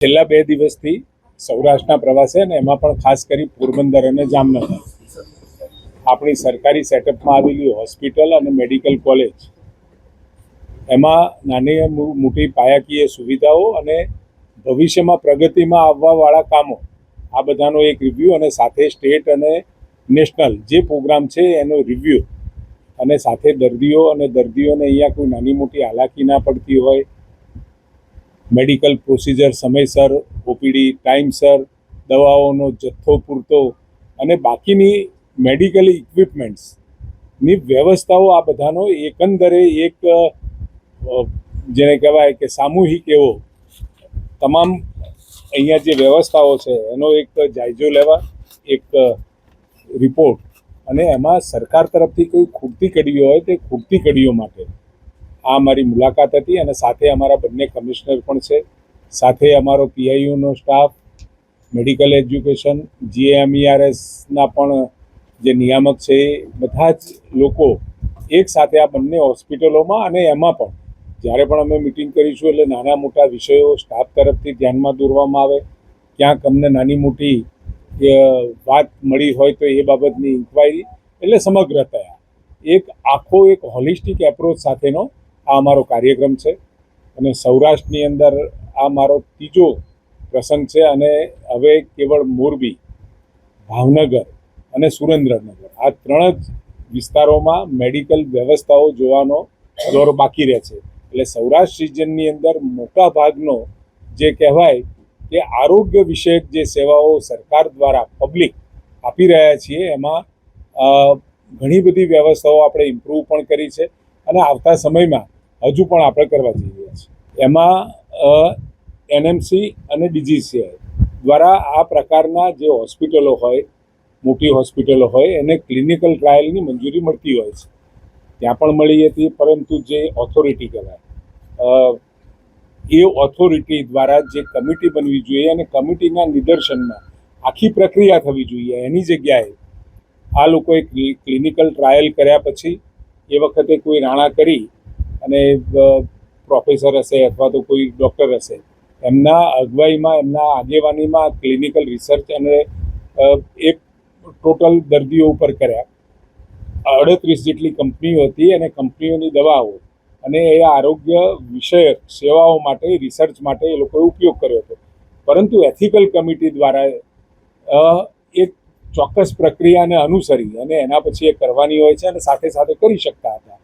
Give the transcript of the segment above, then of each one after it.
છેલ્લા બે દિવસથી સૌરાષ્ટ્રના પ્રવાસે અને એમાં પણ ખાસ કરી પોરબંદર અને જામનગર. આપણી સરકારી સેટઅપમાં આવેલી હોસ્પિટલ અને મેડિકલ કોલેજ. એમાં નાની મોટી પાયાકીય સુવિધાઓ અને ભવિષ્યમાં પ્રગતિમાં આવવાવાળા કામો. આ બધાનો એક રિવ્યૂ અને સાથે સ્ટેટ અને નેશનલ જે પ્રોગ્રામ છે એનો રિવ્યૂ અને સાથે દર્દીઓ અને દર્દીઓને અહીંયા કોઈ નાની મોટી હાલાકી ના પડતી હોય મેડિકલ પ્રોસિજર સમયસર, ઓપીડી ટાઈમસર, દવાઓનો જથ્થો પૂરતો અને બાકીની મેડિકલ ઇક્વિપમેન્ટ્સની વ્યવસ્થાઓ આ બધાનો એકંદરે એક જેને કહેવાય કે સામૂહિક એવો તમામ અહીંયા જે વ્યવસ્થાઓ છે એનો એક જાયજો લેવા, એક રિપોર્ટ અને એમાં સરકાર તરફથી કોઈ ખૂટતી કડીઓ હોય તે ખૂટતી કડીઓ માટે આ અમારી મુલાકાત હતી અને સાથે અમારા બંને કમિશનર પણ છે. સાથે અમારો પીઆઈયુનો સ્ટાફ, મેડિકલ એજ્યુકેશન જીએમઈઆરએસના પણ જે નિયામક છે એ બધા જ લોકો એક સાથે આ બંને હોસ્પિટલોમાં અને એમાં પણ. જ્યારે પણ અમે મિટિંગ કરીશું એટલે નાના મોટા વિષયો સ્ટાફ તરફથી ધ્યાનમાં દોરવામાં આવે. ક્યાંક અમને નાની મોટી વાત મળી હોય તો એ બાબતની ઇન્ક્વાયરી એટલે સમગ્રતયા એક આખો એક હોલિસ્ટિક એપ્રોચ સાથેનો આ અમારો કાર્યક્રમ છે અને સૌરાષ્ટ્રની અંદર આ મારો ત્રીજો પ્રસંગ છે અને હવે કેવળ મોરબી, ભાવનગર અને સુરેન્દ્રનગર. આ ત્રણ જ વિસ્તારોમાં મેડિકલ વ્યવસ્થાઓ જોવાનો દોર બાકી રહે છે. એટલે સૌરાષ્ટ્ર રિજનની અંદર મોટા ભાગનો જે કહેવાય કે આરોગ્ય વિષયક જે સેવાઓ સરકાર દ્વારા પબ્લિક આપી રહ્યા છીએ, એમાં ઘણી બધી વ્યવસ્થાઓ આપણે ઇમ્પ્રૂવ પણ કરી છે. અને આવતા સમયમાં હજુ પણ આપણે કરવા જઈ રહ્યા છીએ. એમાં એનએમસી અને ડીજીસીઆઈ દ્વારા આ પ્રકારના જે હોસ્પિટલો હોય, મોટી હોસ્પિટલો હોય, એને ક્લિનિકલ ટ્રાયલની મંજૂરી મળતી હોય છે. ત્યાં પણ મળી હતી, પરંતુ જે ઓથોરિટી કહેવાય એ ઓથોરિટી દ્વારા જે કમિટી બનવી જોઈએ અને કમિટીના નિદર્શનમાં આખી પ્રક્રિયા થવી જોઈએ. એની જગ્યાએ આ લોકોએ ક્લિનિકલ ટ્રાયલ કર્યા પછી એ વખતે કોઈ રાણા કરી અને પ્રોફેસર હશે અથવા તો કોઈ ડૉક્ટર હશે, એમના અગવાઈમાં, એમના આગેવાનીમાં ક્લિનિકલ રિસર્ચ અને એક ટોટલ દર્દીઓ ઉપર કર્યા. અડત્રીસ જેટલી કંપનીઓ હતી અને કંપનીઓની દવાઓ અને એ આરોગ્ય વિષયક સેવાઓ માટે, રિસર્ચ માટે એ લોકોએ ઉપયોગ કર્યો હતો. પરંતુ એથિકલ કમિટી દ્વારા એક ચોક્કસ પ્રક્રિયાને અનુસરી અને એના પછી એ કરવાની હોય છે અને સાથે સાથે કરી શકતા હતા.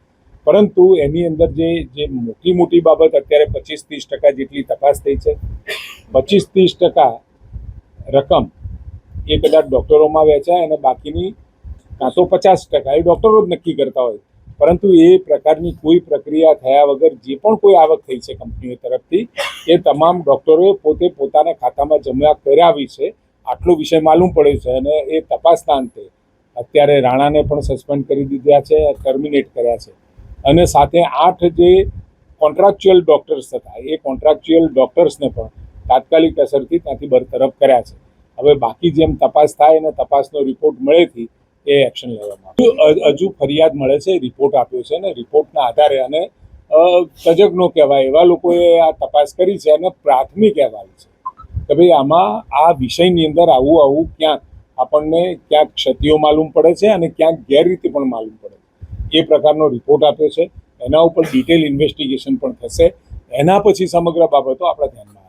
પરંતુ એની અંદર જે જે મોટી મોટી બાબત અત્યારે પચીસ ત્રીસ ટકા જેટલી તપાસ થઈ છે, પચીસ ત્રીસ ટકા રકમ એ કદાચ ડૉક્ટરોમાં વેચાય અને બાકીની કાં તો પચાસ ટકા, એ ડૉક્ટરો જ નક્કી કરતા હોય. પરંતુ એ પ્રકારની કોઈ પ્રક્રિયા થયા વગર જે પણ કોઈ આવક થઈ છે કંપનીઓ તરફથી, એ તમામ ડૉક્ટરોએ પોતે પોતાના ખાતામાં જમા કરાવી છે. આટલો વિષય માલુમ પડ્યો છે અને એ તપાસના અંતે અત્યારે રાણાને પણ સસ્પેન્ડ કરી દીધા છે, ટર્મિનેટ કર્યા છે. અને સાથે આઠ જે કોન્ટ્રાક્ચ્યુઅલ ડૉક્ટર્સ હતા, એ કોન્ટ્રાક્ચ્યુઅલ ડૉક્ટર્સને પણ તાત્કાલિક અસરથી ત્યાંથી બરતરફ કર્યા છે હવે બાકી જેમ તપાસ થાય અને તપાસનો રિપોર્ટ મળેથી એ એક્શન લેવામાં આવે. હજુ ફરિયાદ મળે છે રિપોર્ટ આપ્યો છે અને રિપોર્ટના આધારે અને તજજ્ઞો કહેવાય એવા લોકોએ આ તપાસ કરી છે અને પ્રાથમિક અહેવાલ છે કે ભાઈ આમાં આ વિષયની અંદર આવું આવું ક્યાંક આપણને ક્યાંક ક્ષતિઓ માલુમ પડે છે અને ક્યાંક ગેરરીતિ પણ માલુમ પડે છે એ પ્રકારનો રિપોર્ટ આપ્યો છે. એના ઉપર ડિટેલ ઇન્વેસ્ટિગેશન પણ થશે. એના પછી સમગ્ર બાબતો આપણા ધ્યાનમાં